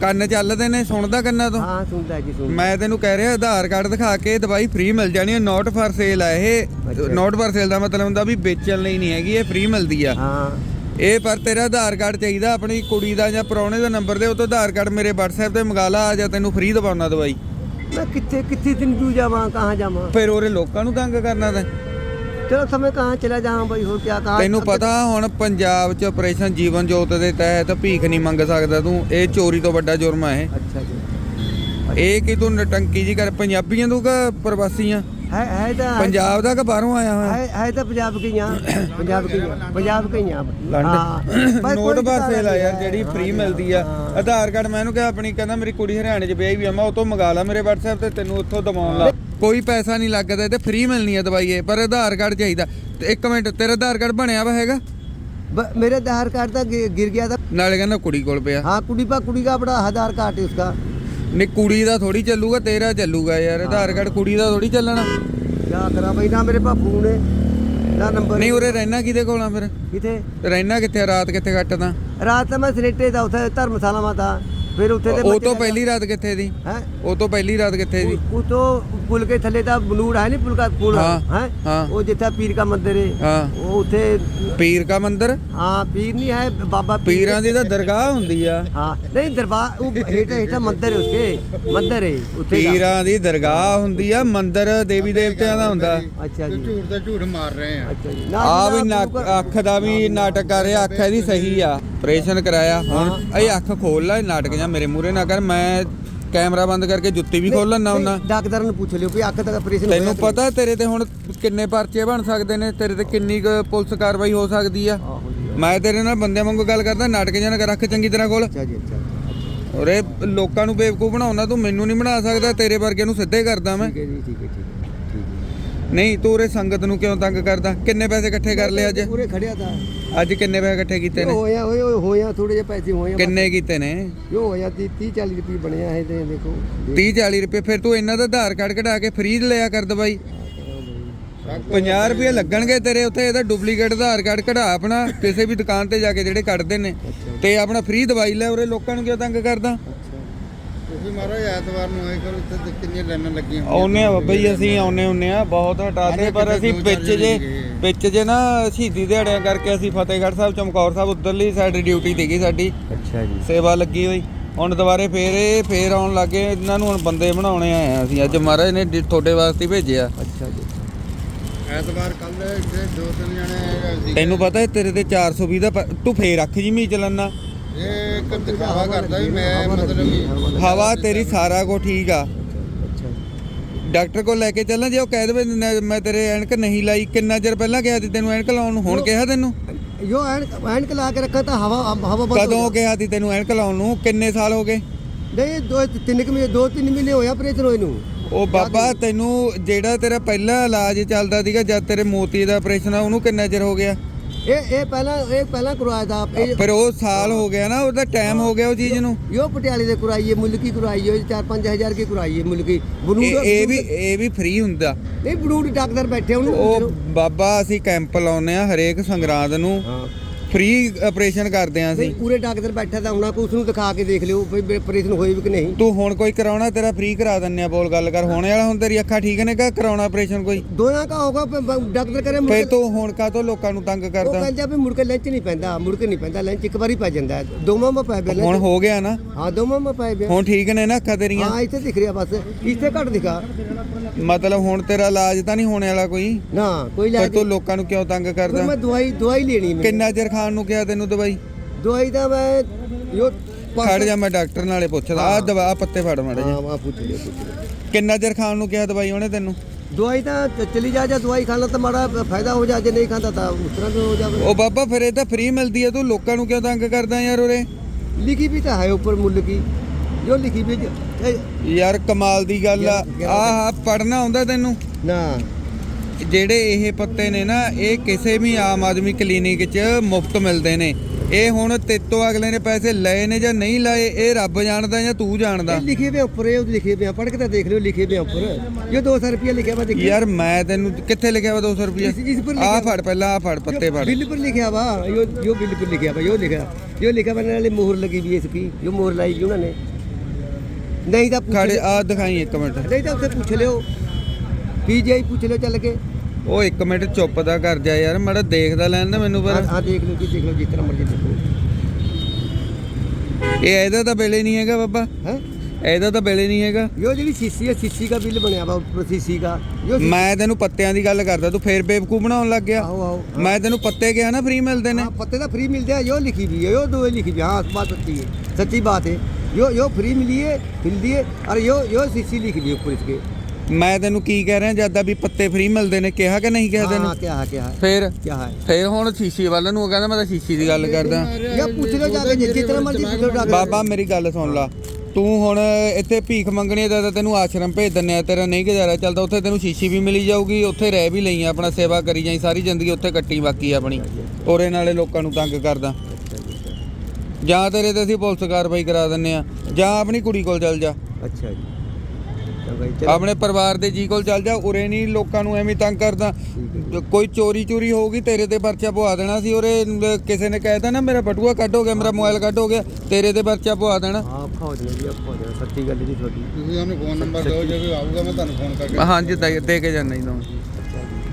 ਕੰਨ ਚੱਲਦੇ ਨੇ ਸੁਣਦਾ ਕੰਨਾਂ ਤੋਂ? ਹਾਂ ਸੁਣਦਾ ਜੀ ਸੁਣ ਮੈਂ ਤੈਨੂੰ ਕਹਿ ਰਿਹਾ ਆਧਾਰ ਕਾਰਡ ਦਿਖਾ ਕੇ ਦਵਾਈ ਫ੍ਰੀ ਮਿਲ ਜਾਣੀ ਹੈ ਨੋਟ ਫਾਰ ਸੇਲ ਆ ਇਹ। ਨੋਟ ਫਾਰ ਸੇਲ ਦਾ ਮਤਲਬ ਹੁੰਦਾ ਵੀ ਵੇਚਣ ਲਈ ਨਹੀਂ ਹੈਗੀ ਇਹ ਫ੍ਰੀ ਮਿਲਦੀ ਆ। ਹਾਂ। ਇਹ ਪਰ ਤੇਰਾ ਆਧਾਰ ਕਾਰਡ ਚਾਹੀਦਾ ਆਪਣੀ ਕੁੜੀ ਦਾ ਜਾਂ ਪਰੌਣੇ ਦਾ ਨੰਬਰ ਦੇ ਉਹ ਤੋਂ ਆਧਾਰ ਕਾਰਡ ਮੇਰੇ WhatsApp ਤੇ ਮੰਗਾ ਲਾ ਜਾਂ ਤੈਨੂੰ ਫ੍ਰੀ ਦਵਾਉਣਾ ਦਵਾਈ। ਮੈਂ ਕਿੱਥੇ ਕਿੱਥੇ ਦਿਨ ਦੂ ਜਾਵਾਂ ਕਹਾਂ ਜਾਵਾਂ? ਫਿਰ ਉਹਰੇ ਲੋਕਾਂ ਨੂੰ ਤੰਗ ਕਰਨਾ ਤੈਂ। ਚਲੋ ਸਮੇਂ ਕਹਾਂ ਚਲਾ ਜਾਵਾਂ ਬਈ ਹੋਰ ਕੀ ਕਹਾਂ? ਤੈਨੂੰ ਪਤਾ ਹੁਣ ਪੰਜਾਬ 'ਚ ਆਪਰੇਸ਼ਨ ਜੀਵਨ ਜੋਤ ਦੇ ਤਹਿਤ ਭੀਖ ਨਹੀਂ ਮੰਗ ਸਕਦਾ ਤੂੰ ਇਹ ਚੋਰੀ ਤੋਂ ਵੱਡਾ ਜੁਰਮ ਹੈ ਅੱਛਾ ਜੀ। ਇਹ ਕਿ ਤੂੰ ਨਟੰਕੀ ਜੀ ਕਰ ਪੰਜਾਬੀਆਂ ਤੋਂ ਕਾ ਪ੍ਰਵਾਸੀਆਂ ਹੈ ਹੈ ਤਾਂ ਪੰਜਾਬ ਦਾ ਕਿ ਬਾਹਰੋਂ ਆਇਆ ਹੋਇਆ? ਹੈ ਹੈ ਤਾਂ ਪੰਜਾਬ ਕਈਆਂ ਪੰਜਾਬ ਕਈਆਂ ਪੰਜਾਬ ਕਈਆਂ। ਹਾਂ ਨੋਟ ਬਾਰ ਸੇਲ ਯਾਰ ਜਿਹੜੀ ਫ੍ਰੀ ਮਿਲਦੀ ਆ। ਆਧਾਰ ਕਾਰਡ ਮੈਂ ਇਹਨੂੰ ਕਿਹਾ ਆਪਣੀ ਕਹਿੰਦਾ ਮੇਰੀ ਕੁੜੀ ਹਰਿਆਣੇ 'ਚ ਵਿਆਹੀ ਵੀ ਆ ਮੈਂ ਉਹ ਤੋਂ ਮੰਗਾ ਲਾ ਮੇਰੇ WhatsApp ਤੇ ਤੈਨੂੰ ਉੱਥੋਂ ਦਵਾਉਣ ਲਾ। ਕੋਈ ਪੈਸਾ ਨਹੀਂ ਲੱਗਦਾ ਤੇ ਫ੍ਰੀ ਮਿਲਣੀ ਆ ਦਵਾਈ ਇਹ ਪਰ ਆਧਾਰ ਕਾਰਡ ਚਾਹੀਦਾ ਤੇ ਇੱਕ ਮਿੰਟ ਤੇਰਾ ਆਧਾਰ ਕਾਰਡ ਬਣਿਆ ਵਾ ਹੈਗਾ ब- मेरे आधार कार्ड था गिर गिर गया था ਨਾਲੇ ਕਹਿੰਦਾ ਕੁੜੀ ਕੋਲ ਪਿਆ हाँ कुड़ी पा कुड़ी का बड़ा आधार कार्ड है उसका ਨਹੀਂ ਕੁੜੀ ਦਾ ਥੋੜੀ ਚੱਲੂਗਾ ਤੇਰਾ ਚੱਲੂਗਾ ਯਾਰ ਆਧਾਰ ਕਾਰਡ ਕੁੜੀ ਦਾ ਥੋੜੀ ਚੱਲਣਾ क्या करा भाई ना मेरे पास फोन है ना नंबर ਨਹੀਂ ਉਰੇ ਰਹਿਣਾ ਕਿਹਦੇ ਕੋਲ ਆ ਫਿਰ किथे ਰਹਿਣਾ ਕਿੱਥੇ ਆ? ਰਾਤ ਕਿੱਥੇ ਕੱਟਦਾ रात में सनेटे था उसे धर्मशाला में था फिर उठे थे ਉਹ ਤੋਂ ਪਹਿਲੀ ਰਾਤ ਕਿੱਥੇ ਦੀ है ਉਹ ਤੋਂ ਪਹਿਲੀ ਰਾਤ ਕਿੱਥੇ ਦੀ वो तो पुल ਪੁਲ ਕੇ ਥੱਲੇ ਤਾਂ ਬਨੂੜ ਹੈ ਨਹੀਂ ਪੁਲ ਦਾ ਪੁਲ। ਹੈ ਉਹ ਜਿੱਥੇ ਪੀਰ ਦਾ ਮੰਦਿਰ ਹੈ। ਉਹ ਉੱਥੇ ਪੀਰ ਦਾ ਮੰਦਿਰ? ਹਾਂ ਪੀਰ ਨਹੀਂ ਹੈ ਬਾਬਾ ਪੀਰਾਂ ਦੀ ਤਾਂ ਦਰਗਾਹ ਹੁੰਦੀ ਆ। ਹਾਂ ਨਹੀਂ ਦਰਬਾਰ ਉਹ ਹੇਠ ਹੇਠ ਮੰਦਿਰ ਹੈ ਉਸਕੇ ਮੰਦਿਰ ਹੈ ਉੱਥੇ ਪੀਰਾਂ ਦੀ ਦਰਗਾਹ ਹੁੰਦੀ ਆ ਮੰਦਿਰ ਦੇਵੀ ਦੇਵਤਿਆਂ ਦਾ ਹੁੰਦਾ। ਅੱਛਾ ਜੀ। ਝੂਠ ਦਾ ਝੂਠ ਮਾਰ ਰਹੇ ਆ। ਅੱਛਾ ਜੀ। ਆ ਵੀ ਅੱਖ ਦਾ ਵੀ ਨਾਟਕ ਕਰ ਰਿਹਾ ਅੱਖ ਇਹਦੀ ਸਹੀ ਆ। ਆਪਰੇਸ਼ਨ ਕਰਾਇਆ। ਹੁਣ ਇਹ ਅੱਖ ਖੋਲ ਲੈ ਨਾਟਕ ਜਾਂ ਮੇਰੇ ਮੂਰੇ ਨਾ ਕਰ ਮੈਂ ਕੈਮਰਾ ਬੰਦ ਕਰਕੇ ਜੁੱਤੀ ਵੀ ਖੋਲਣ ਨਾ ਉਹਨਾਂ ਡਾਕਟਰ ਨੂੰ ਪੁੱਛ ਲਿਓ ਵੀ ਅੱਖ ਦਾ ਆਪਰੇਸ਼ਨ ਤੈਨੂੰ ਪਤਾ ਤੇਰੇ ਤੇ ਹੁਣ ਕਿੰਨੇ ਪਰਚੇ ਬਣ ਸਕਦੇ ਨੇ ਤੇਰੇ ਤੇ ਕਿੰਨੀ ਪੁਲਿਸ ਕਾਰਵਾਈ ਹੋ ਸਕਦੀ ਆ। ਮੈਂ ਤੇਰੇ ਨਾਲ ਬੰਦਿਆਂ ਵਾਂਗੂ ਗੱਲ ਕਰਦਾ ਨਾਟਕ ਜਨ ਰੱਖ ਚੰਗੀ ਤਰ੍ਹਾਂ ਕੋਲ ਅੱਛਾ ਲੋਕਾਂ ਨੂੰ ਬੇਵਕੂਫ ਬਣਾਉਣਾ ਤੂੰ ਮੈਨੂੰ ਨਹੀਂ ਬਣਾ ਸਕਦਾ ਤੇਰੇ ਵਰਗੇ ਨੂੰ ਸਿੱਧੇ ਕਰਦਾ ਮੈਂ। ਠੀਕ ਹੈ ਜੀ ਠੀਕ ਹੈ ਠੀਕ ਨਹੀਂ ਤੂੰ ਉਰੇ ਸੰਗਤ ਨੂੰ ਕਿਉਂ ਤੰਗ ਕਰਦਾ? ਕਿੰਨੇ ਪੈਸੇ ਇਕੱਠੇ ਕਰ ਲਏ ਅੱਜ? ਪੂਰੇ ਖੜਿਆ ਤਾਂ। ਅੱਜ ਕਿੰਨੇ ਪੈਸੇ ਇਕੱਠੇ ਕੀਤੇ ਨੇ? ਹੋਇਆ ਹੋਇਆ ਹੋਇਆ ਥੋੜੇ ਜਿਹੇ ਪੈਸੇ ਹੋਏ ਆ ਕਿੰਨੇ ਕੀਤੇ ਨੇ? ਜੋ ਹੋਇਆ 30 40 ਰੁਪਏ ਬਣਿਆ ਹੈ ਤੇ ਦੇਖੋ। 30 40 ਰੁਪਏ ਫਿਰ ਤੂੰ ਇਹਨਾਂ ਦਾ ਆਧਾਰ ਕਾਰਡ ਕਢਾ ਕੇ ਫ੍ਰੀ ਲਿਆ ਕਰ ਦਵਾਈ। 50 ਰੁਪਏ ਲੱਗਣਗੇ ਤੇਰੇ ਉੱਥੇ ਇਹਦਾ ਡੁਪਲੀਕੇਟ ਆਧਾਰ ਕਾਰਡ ਕਢਾ ਆਪਣਾ ਕਿਸੇ ਵੀ ਦੁਕਾਨ ਤੇ ਜਾ ਕੇ ਜਿਹੜੇ ਕੱਢਦੇ ਨੇ। ਤੇ ਆਪਣਾ ਫ੍ਰੀ ਦਵਾਈ ਲੈ ਉਰੇ ਲੋਕਾਂ ਨੂੰ ਕਿਉਂ ਤੰਗ ਕਰਦਾ? ਤੁਸੀਂ ਮਹਾਰਾਜ ਐਤਵਾਰ ਨੂੰ ਆਏ ਕਰੋ ਇੱਥੇ ਤੇ ਕਿੰਨੀਆਂ ਲਾਈਨਾਂ ਲੱਗੀਆਂ ਹੋਈਆਂ। ਆਉਨੇ ਆ ਬਾਬਾ ਜੀ ਅਸੀਂ ਆਉਨੇ ਹੁੰਨੇ ਆ ਬਹੁਤ ਹਟਾਤੇ ਪਰ ਅਸੀਂ ਵਿੱਚ ਜੇ ਵਿੱਚ ਜੇ ਨਾ ਸ਼ਹੀਦੀ ਦਿਹਾੜਿਆਂ ਕਰਕੇ ਅਸੀਂ ਫਤਿਹਗੜ੍ਹ ਸਾਹਿਬ ਚਮਕੌਰ ਸਾਹਿਬ ਉਧਰਲੀ ਸਾਡੀ ਡਿਊਟੀ ਸੀਗੀ ਸਾਡੀ। ਅੱਛਾ ਜੀ। ਸੇਵਾ ਲੱਗੀ ਹੋਈ। ਹੁਣ ਦੁਬਾਰੇ ਫੇਰ ਇਹ ਫੇਰ ਆਉਣ ਲੱਗੇ ਇਹਨਾਂ ਨੂੰ ਹੁਣ ਬੰਦੇ ਬਣਾਉਣੇ ਆਏ ਆ ਅਸੀਂ। ਅੱਜ ਮਹਾਰਾਜ ਨੇ ਤੁਹਾਡੇ ਵਾਸਤੇ ਭੇਜਿਆ। ਅੱਛਾ ਜੀ। ਐਤਵਾਰ ਕੱਲ ਇੱਥੇ ਦੋ ਤਿੰਨ ਜਣੇ ਤੈਨੂੰ ਪਤਾ ਤੇਰੇ ਤੇ 420 ਦਾ ਤੂੰ ਫੇਰ ਰੱਖ ਜੀ ਮੀ ਚੱਲਣਾ ਇਹ ਇੱਕ ਦਿਖਾਵਾ ਕਰਦਾ ਵੀ ਮੈਂ ਮਤਲਬ ਕਿ ਹਵਾ ਤੇਰੀ ਸਾਰਾ ਕੋ ਠੀਕ ਆ। ਡਾਕਟਰ ਕੋਲ ਲੈ ਕੇ ਚੱਲਾਂ ਜੇ ਉਹ ਕਹਿ ਦੇਵੇ ਨ- ਮੈਂ ਤੇਰੇ ਐਨਕ ਨਹੀਂ ਲਾਈ ਕਿੰਨਾ ਚਿਰ ਪਹਿਲਾਂ ਕਿਹਾ ਸੀ ਤੈਨੂੰ ਐਨਕ ਲਾਉਣ ਨੂੰ? ਹੁਣ ਕਿਹਾ ਤੈਨੂੰ? ਜੋ ਐਨਕ ਐਨਕ ਲਾ ਕੇ ਰੱਖਾ ਤਾਂ ਹਵਾ ਹਵਾ ਬੰਦ ਹੋ ਕਦੋਂ ਕਿਹਾ ਸੀ ਤੈਨੂੰ ਐਨਕ ਲਾਉਣ ਨੂੰ? ਕਿੰਨੇ ਸਾਲ ਹੋ ਗਏ? ਨਹੀਂ ਦੋ ਤਿੰਨ ਕੁ ਮਹੀਨੇ ਦੋ ਤਿੰਨ ਮਹੀਨੇ ਹੋਇਆ ਆਪਰੇਸ਼ਨ ਹੋਏ ਨੂੰ। ਉਹ ਬਾਬਾ ਤੈਨੂੰ ਜਿਹੜਾ ਤੇਰਾ ਪਹਿਲਾ ਇਲਾਜ ਚੱਲਦਾ ਸੀਗਾ ਜਦ ਤੇਰੇ ਮੋਤੀ ਦਾ ਆਪਰੇਸ਼ਨ ਆ ਉਹਨੂੰ ਕਿੰਨਾ ਚਿਰ ਹੋ ਗਿਆ? ਇਹ ਇਹ ਪਹਿਲਾਂ ਇਹ ਪਹਿਲਾਂ ਕਰਵਾਇਆ ਦਾ ਪਰ ਉਹ ਸਾਲ ਹੋ ਗਿਆ ਨਾ ਉਹਦਾ ਟਾਈਮ ਹੋ ਗਿਆ ਉਹ ਚੀਜ਼ ਨੂੰ? ਯੋ ਪਟਿਆਲੇ ਦੇ ਕਰਾਈਏ ਮੁਲਕੀ ਕਰਾਈਏ 4-5000 ਕੀ ਕਰਾਈਏ ਮੁਲਕੀ ਬਨੂਡ ਇਹ ਵੀ ਇਹ ਵੀ ਫ੍ਰੀ ਹੁੰਦਾ। ਨਹੀਂ ਬਨੂਡ ਡਾਕਟਰ ਬੈਠੇ ਉਹਨੂੰ ਉਹ ਬਾਬਾ ਅਸੀਂ ਕੈਂਪ ਲਾਉਨੇ ਆ ਹਰੇਕ ਸੰਗਰਾਦ ਨੂੰ। ਫ੍ਰੀ ਆਪਰੇਸ਼ਨ ਕਰਦੇ ਆਂ ਅਸੀਂ। ਪੂਰੇ ਡਾਕਟਰ ਬੈਠਾ ਤਾਂ ਹੋਣਾ ਕੋਈ ਉਸ ਨੂੰ ਦਿਖਾ ਕੇ ਦੇਖ ਲਿਓ ਵੀ ਆਪਰੇਸ਼ਨ ਹੋਏ ਵੀ ਕਿ ਨਹੀਂ। ਤੂੰ ਹੁਣ ਕੋਈ ਕਰਾਉਣਾ ਤੇਰਾ ਫ੍ਰੀ ਕਰਾ ਦਿੰਨੇ ਆ ਬੋਲ ਗੱਲ ਕਰ। ਹੋਣੇ ਵਾਲਾ ਹੁਣ ਤੇਰੀ ਅੱਖਾਂ ਠੀਕ ਨੇ ਕਾ ਕਰਾਉਣਾ ਆਪਰੇਸ਼ਨ ਕੋਈ? ਦੋਨਾਂ ਕਾ ਹੋਗਾ ਡਾਕਟਰ ਕਰੇ ਮੁੜ ਫੇਰ ਤੂੰ ਹੁਣ ਕਾ ਤੋਂ ਲੋਕਾਂ ਨੂੰ ਤੰਗ ਉਹ ਕਹਿੰਦਾ ਵੀ ਮੁੜ ਕੇ ਲੰਚ ਨਹੀਂ ਪੈਂਦਾ ਮੁੜ ਕੇ ਨਹੀਂ ਪੈਂਦਾ ਲੰਚ ਇੱਕ ਵਾਰੀ ਪੈ ਜਾਂਦਾ ਦੋਵਾਂ ਮਾ ਪੈ ਬਿਆ ਹੁਣ ਹੋ ਗਿਆ ਨਾ? ਹਾਂ ਦੋਵਾਂ ਮਾ ਪੈ ਬਿਆ ਹੁਣ ਠੀਕ ਨੇ ਨਾ ਅੱਖਾਂ ਤੇਰੀਆਂ? ਹਾਂ ਇੱਥੇ ਦਿਖ ਰਿਹਾ ਬਸ। ਇੱਥੇ ਘੱਟ ਦਿਖਾ। ਮਤਲਬ ਹੁਣ ਤੇਰਾ ਇਲਾਜ ਤਾਂ ਨਹੀਂ ਹੋਣੇ ਵਾਲਾ ਕੋਈ? ਨਾ ਕੋਈ ਲੈ ਤੂੰ ਲੋਕਾਂ ਨੂੰ ਕਿਉਂ ਤੰਗ ਕਰਦਾ? ਮੈਂ ਦਵਾਈ ਦਵਾਈ ਲੈਣੀ ਮੈਂ ਕਿੰਨਾ ਚਿਰ ਖਾਣ ਨੂੰ ਕਿਹਾ ਤੈਨੂੰ ਦਵਾਈ? ਦਵਾਈ ਤਾਂ ਮੈਂ ਯੋ ਖੜ ਜਾ ਮੈਂ ਡਾਕਟਰ ਨਾਲੇ ਪੁੱਛਦਾ। ਆ ਦਵਾ ਆਹ ਪੱਤੇ ਫੜ ਮਾੜੇ ਹਾਂ ਮੈਂ ਪੁੱਛ ਲਿਆ ਪੁੱਛ ਲਿਆ। ਕਿੰਨਾ ਚਿਰ ਖਾਣ ਨੂੰ ਕਿਹਾ ਦਵਾਈ ਉਹਨੇ ਤੈਨੂੰ? ਦਵਾਈ ਤਾਂ ਚ- ਚਲੀ ਜਾ ਜਾ ਦਵਾਈ ਖਾ ਲਾ ਤਾਂ ਮਾੜਾ ਫਾਇਦਾ ਹੋ ਜਾ ਜੇ ਨਹੀਂ ਖਾਂਦਾ ਤਾਂ ਉਸ ਤਰ੍ਹਾਂ ਵੀ ਹੋ ਜਾਵੇ। ਉਹ ਬਾਬਾ ਫਿਰ ਇਹ ਤਾਂ ਫ੍ਰੀ ਮਿਲਦੀ ਹੈ ਤੂੰ ਲੋਕਾਂ ਨੂੰ ਕਿਉਂ ਤੰਗ ਕਰਦਾ ਯਾਰ ਉਰੇ? ਲਿਖੀ ਵੀ ਤਾਂ ਹੈ ਉੱਪਰ ਮੁੱਲ ਕੀ। ਜੋ ਲਿਖੀ ਵੀ ਜ- ਇਹ- ਯਾਰ ਕਮਾਲ ਦੀ ਗੱਲ ਆ। ਆਹ ਪੜਨਾ ਆਉਂਦਾ ਤੈਨੂੰ? ਨਾ। ਜਿਹੜੇ ਇਹ ਪੱਤੇ ਨੇ ਨਾ ਇਹ ਕਿਸੇ ਵੀ ਆਮ ਆਦਮੀ ਕਲੀਨਿਕ 'ਚ ਮੁਫਤ ਮਿਲਦੇ ਨੇ। ਇਹ ਹੁਣ ਤੇਤੋਂ ਅਗਲੇ ਨੇ ਪੈਸੇ ਲਏ ਨੇ ਜਾਂ ਨਹੀਂ ਲਏ ਇਹ ਰੱਬ ਜਾਣਦਾ ਜਾਂ ਤੂੰ ਜਾਣਦਾ? ਲਿਖੇ ਵੇ ਉੱਪਰ ਇਹ ਲਿਖੇ ਵੇ ਪੜ੍ਹ ਕੇ ਤਾਂ ਦੇਖ ਲਿਓ ਲਿਖੇ ਵੇ ਉੱਪਰ। ਜੋ 200 ਰੁਪਏ ਲਿਖਿਆ ਵਾ ਦੇਖੀ। ਯਾਰ ਮੈਂ ਤੈਨੂੰ ਕਿੱਥੇ ਲਿਖਿਆ ਵਾ 200 ਰੁਪਏ ਆ ਫੜ ਪਹਿਲਾਂ ਆ ਫੜ ਪੱਤੇ ਫੜ। ਬਿੱਲ ਪਰ ਲਿਖਿਆ ਵਾ ਜੋ ਜੋ ਬਿੱਲ ਪਰ ਲਿਖਿਆ ਵਾ ਜੋ ਲਿਖਿਆ। ਜੋ ਲਿਖਿਆ ਵਾ ਨਾਲੇ ਮੋਹਰ ਲੱਗੀ ਵੀ ਇਸ ਕੀ ਜੋ ਮੋਹਰ ਲਾਈ ਉਹਨਾਂ ਨੇ। ਨਹੀਂ ਤਾਂ ਖੜੇ ਆ ਦਿਖਾਈ ਇੱਕ ਮਿੰਟ। ਨਹੀਂ ਤਾਂ ਉੱਥੇ ਪੁੱਛ ਲਿਓ। ਪੀਜੀਆਈ ਪੁੱਛ ਲਿਓ ਚੱਲ ਕੇ ਉਹ ਇੱਕ ਮਿੰਟ ਚੁੱਪ ਦਾ ਕਰ ਜਾ ਯਾਰ ਮੜਾ ਦੇਖਦਾ ਲੈਣ ਦਾ ਮੈਨੂੰ ਹਾਂ ਪਰ ਹਾਂ, ਦੇਖ ਲਓ ਜੀ ਦੇਖ ਲਓ ਜਿਸ ਤਰ੍ਹਾਂ ਮਰਜ਼ੀ ਦੇਖੋ ਇਹ ਇਹਦਾ ਤਾਂ ਬਿੱਲ ਹੀ ਨਹੀਂ ਹੈਗਾ ਬਾਬਾ ਹੈ ਇਹਦਾ ਤਾਂ ਬਿੱਲ ਹੀ ਨਹੀਂ ਹੈਗਾ यो ਜਿਹੜੀ ਸੀਸੀ ਹੈ ਸੀਸੀ ਦਾ ਬਿੱਲ ਬਣਿਆ ਵਾ ਉੱਪਰ ਸੀਸੀ ਦਾ ਜੋ ਮੈਂ ਤੈਨੂੰ ਪੱਤਿਆਂ ਦੀ ਗੱਲ ਕਰਦਾ ਤੂੰ ਫੇਰ ਬੇਵਕੂਫ ਬਣਾਉਣ ਲੱਗ ਗਿਆ ਆਓ ਆਓ ਮੈਂ ਤੈਨੂੰ ਪੱਤੇ ਕਿਹਾ ਨਾ ਫ੍ਰੀ ਮਿਲਦੇ ਨੇ हाँ पत्ते तो फ्री मिलते हैं यो लिखी भी है यो दो लिखी भी है हाँ बात सच्ची है सच्ची बात है यो यो फ्री मिली है मिलती है और यो यो सीसी लिखी भी है ऊपर इसके ਮੈਂ ਤੈਨੂੰ ਕੀ ਕਹਿ ਰਿਹਾ ਜਦ ਵੀ ਪੱਤੇ ਫ੍ਰੀ ਮਿਲਦੇ ਨੇ ਕਿਹਾ ਕਿ ਨਹੀਂ ਕਿਹਾ ਤੈਨੂੰ? ਫਿਰ? ਫਿਰ ਹੁਣ ਸ਼ੀਸ਼ੀ ਵੱਲ ਨੂੰ ਕਹਿੰਦਾ ਮੈਂ ਤਾਂ ਸ਼ੀਸ਼ੀ ਦੀ ਗੱਲ ਕਰਦਾ। ਜਾਂ ਪੁੱਛ ਲੈ ਜਾ ਕੇ ਜਿੱਥੇ ਤੇਰਾ ਮਰਜ਼ੀ ਪੁੱਛ ਲੈ ਬਾਬਾ ਮੇਰੀ ਗੱਲ ਸੁਣ ਲਾ। ਤੂੰ ਹੁਣ ਇੱਥੇ ਭੀਖ ਮੰਗਣੀ ਦਾ ਤਾਂ ਤੈਨੂੰ ਆਸ਼ਰਮ ਭੇਜ ਦਿੰਨੇ ਆ ਤੇਰਾ ਨਹੀਂ ਗੁਜ਼ਾਰਾ ਚੱਲਦਾ ਉੱਥੇ ਤੈਨੂੰ ਸ਼ੀਸ਼ੀ ਵੀ ਮਿਲੀ ਜਾਊਗੀ ਉੱਥੇ ਰਹਿ ਵੀ ਲਈ ਆਪਣਾ ਸੇਵਾ ਕਰੀ ਜਾਈ ਸਾਰੀ ਜ਼ਿੰਦਗੀ ਉੱਥੇ ਕੱਟੀ ਬਾਕੀ ਆਪਣੀ। ਔਰੇ ਨਾਲੇ ਲੋਕਾਂ ਨੂੰ ਤੰਗ ਕਰਦਾ। ਜਾਂ ਤੇਰੇ ਤੇ ਅਸੀਂ ਪੁਲਿਸ ਕਾਰਵਾਈ ਕਰਾ ਦਿੰਨੇ ਆ ਜਾਂ ਆਪਣੀ ਕੁੜੀ ਕੋਲ ਚੱਲ ਜਾ। ਅੱਛਾ ਜੀ। ਆਪਣੇ ਪਰਿਵਾਰ ਦੇ ਜੀ ਕੋਲ ਚੱਲ ਜਾ ਉਰੇ ਨਹੀਂ ਲੋਕਾਂ ਨੂੰ ਐਵੇਂ ਤੰਗ ਕਰਦਾ। ਕੋਈ ਚੋਰੀ ਚੋਰੀ ਹੋਊਗੀ ਤੇਰੇ ਤੇ ਪਰਚਾ ਪਵਾ ਦੇਣਾ ਸੀ ਉਰੇ ਕਿਸੇ ਨੇ ਕਹਿਤਾ ਨਾ ਮੇਰਾ ਬਟੂਆ ਕੱਢ ਗਿਆ ਮੇਰਾ ਮੋਬਾਈਲ ਕੱਢ ਗਿਆ ਤੇਰੇ ਤੇ ਪਰਚਾ ਪਵਾ ਦੇਣਾ। ਹਾਂ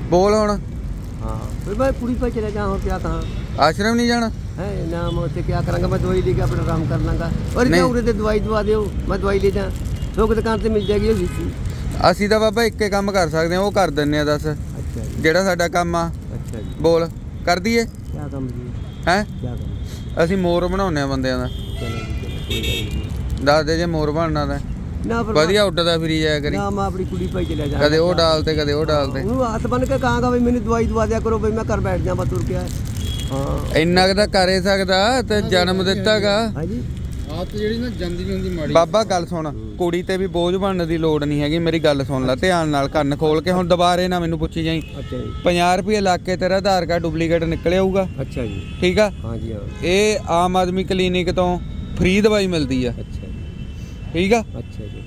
ਬੋਲ ਹੁਣ। ਆਸ਼ਰਮ ਨਹੀਂ ਜਾਣਾ? ਹੈ ਨਾ ਮੈਂ ਉੱਥੇ ਕੀ ਕਰਾਂਗਾ ਮੈਂ ਦਵਾਈ ਲੈ ਕੇ ਆਪਣਾ ਆਰਾਮ ਕਰ ਲਾਂਗਾ। ਔਰ ਜੇ ਉਰੇ ਤੇ ਦਵਾਈ ਦਵਾ ਦਿਓ ਮੈਂ ਦਵਾਈ ਲੈ ਜਾ। ਥੋਕ ਦੁਕਾਨ ਤੇ ਮਿਲ ਜਾਏਗੀ ਉਹ ਵੀ। ਅਸੀਂ ਤਾਂ ਬਾਬਾ ਇੱਕੇ ਕੰਮ ਕਰ ਸਕਦੇ ਆ ਉਹ ਕਰ ਦਿੰਨੇ ਆ ਦੱਸ। ਜਿਹੜਾ ਸਾਡਾ ਕੰਮ ਆ। ਬੋਲ ਕਰ ਦਈਏ? ਕੀ ਕੰਮ ਜੀ? ਅਸੀਂ ਮੋਰ ਬਣਾਉਨੇ ਆ ਬੰਦਿਆਂ ਦਾ। ਦੱਸ ਦੇ ਜੇ ਮੋਰ ਬਣਨਾ ਤਾਂ। ਨਾ ਵਧੀਆ ਉੱਡਦਾ ਫਿਰੀ ਜਾਇਆ ਕਰੀ। ਨਾ ਮੈਂ ਆਪਣੀ ਕੁੜੀ ਭਾਈ ਚਲਿਆ ਜਾ ਕਦੇ ਉਹ ਡਾਲ ਤੇ ਕਦੇ ਉਹ ਡਾਲ ਤੇ। ਉਹਨੂੰ ਹੱਥ ਬੰਨ ਕੇ ਕਹਾਂਗਾ ਵੀ ਮੈਨੂੰ ਦਵਾਈ ਦਵਾ ਦਿਆ ਕਰੋ ਬਈ ਮੈਂ ਘਰ ਬੈਠ ਜਾਵਾਂ ਤੁਰ ਕੇ। ਹਾਂ ਇੰਨਾ ਕਿ ਤਾਂ ਕਰੇ ਸਕਦਾ ਤੇ ਜਨਮ ਦਿੱਤਾਗਾ ਹਾਂਜੀ। ਆਪ ਜਿਹੜੀ ਨਾ ਜਾਂਦੀ ਨਹੀਂ ਹੁੰਦੀ ਮਾੜੀ ਬਾਬਾ ਗੱਲ ਸੁਣ। ਕੁੜੀ ਤੇ ਵੀ ਬੋਝ ਬਣਨ ਦੀ ਲੋੜ ਨਹੀਂ ਹੈਗੀ ਮੇਰੀ ਗੱਲ ਸੁਣ ਲੈ ਧਿਆਨ ਨਾਲ ਕੰਨ ਖੋਲ ਕੇ ਹੁਣ ਦੁਬਾਰੇ ਨਾ ਮੈਨੂੰ ਪੁੱਛੀ ਜਾਈ। ਅੱਛਾ ਜੀ। 50 ਰੁਪਏ ਲੱਗ ਕੇ ਤੇਰਾ ਆਧਾਰ ਕਾਰਡ ਡੁਪਲੀਕੇਟ ਨਿਕਲ ਆਊਗਾ। ਅੱਛਾ ਜੀ। ਠੀਕ ਆ? ਹਾਂਜੀ ਹਾਂ। ਇਹ ਆਮ ਆਦਮੀ ਕਲੀਨਿਕ ਤੋਂ ਫ੍ਰੀ ਦਵਾਈ ਮਿਲਦੀ ਆ। ਅੱਛਾ ਜੀ। ਠੀਕ ਆ? ਅੱਛਾ ਜੀ